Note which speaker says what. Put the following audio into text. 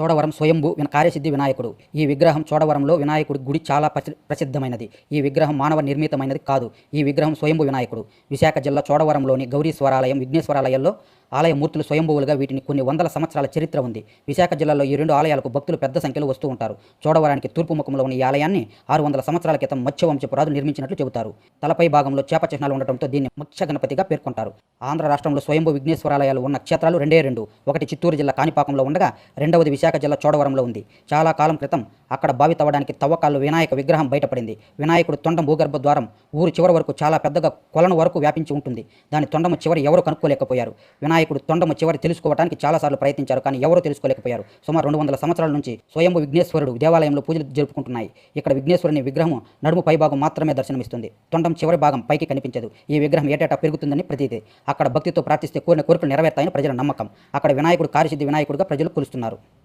Speaker 1: చోడవరం స్వయంభు విన కార్యసిద్ధి వినాయకుడు. ఈ విగ్రహం చోడవరంలో వినాయకుడి గుడి చాలా ప్రసిద్ధమైనది. ఈ విగ్రహం మానవ నిర్మితమైనది కాదు. ఈ విగ్రహం స్వయంభు వినాయకుడు. విశాఖ జిల్లా చోడవరంలోని గౌరీశ్వరాలయం విఘ్నేశ్వరాలయంలో ఆలయ మూర్తులు స్వయంభువులుగా వీటిని కొన్ని వందల సంవత్సరాల చరిత్ర ఉంది. విశాఖ జిల్లాలో ఈ రెండు ఆలయాలకు భక్తులు పెద్ద సంఖ్యలో వస్తూ ఉంటారు. చోడవరానికి తూర్పు ముఖంలో ఉన్న ఈ ఆలయాన్ని ఆరు వందల సంవత్సరాల క్రితం మత్స్యవంశపురాజు నిర్మించినట్లు చెబుతారు. తలపై భాగంలో చేప చిహ్నాలు ఉండటంతో దీన్ని మత్స్య గణపతిగా పేర్కొంటారు. ఆంధ్ర రాష్ట్రంలో స్వయంభు విఘ్నేశ్వరాలయాలు ఉన్న క్షేత్రాలు రెండే రెండు. ఒకటి చిత్తూరు జిల్లా కాణిపాకంలో ఉండగా రెండవది విశాఖ జిల్లా చోడవరంలో ఉంది. చాలా కాలం క్రితం అక్కడ బావి తవ్వడానికి తవ్వకాలు వినాయక విగ్రహం బయటపడింది. వినాయకుడు తొండం భూగర్భ ద్వారం ఊరు చివరి వరకు చాలా పెద్దగా కొలను వరకు వ్యాపించి ఉంటుంది. దాని తొండము చివరి ఎవరు కనుక్కోలేకపోయారు. వినాయకుడు తొండము చివరి తెలుసుకోవడానికి చాలాసార్లు ప్రయత్నించారు కానీ ఎవరూ తెలుసుకోలేకపోయారు. సుమారు రెండు వందల సంవత్సరాల నుంచి స్వయంభు విఘ్నేశ్వరుడు దేవాలయంలో పూజలు జరుపుకుంటున్నాయి. ఇక్కడ విఘ్నేశ్వరుని విగ్రహం నడుము పై భాగం మాత్రమే దర్శనమిస్తుంది. తొండం చివరి భాగం పైకి కనిపించదు. ఈ విగ్రహం ఏటేటా పెరుగుతుందని ప్రతీతి. అక్కడ భక్తితో ప్రార్థిస్తే కోరిన కోరికలు నెరవేర్తాయని ప్రజల నమ్మకం. అక్కడ వినాయకుడు కార్యసిద్ధి వినాయకుడుగా ప్రజలు కొలుస్తున్నారు.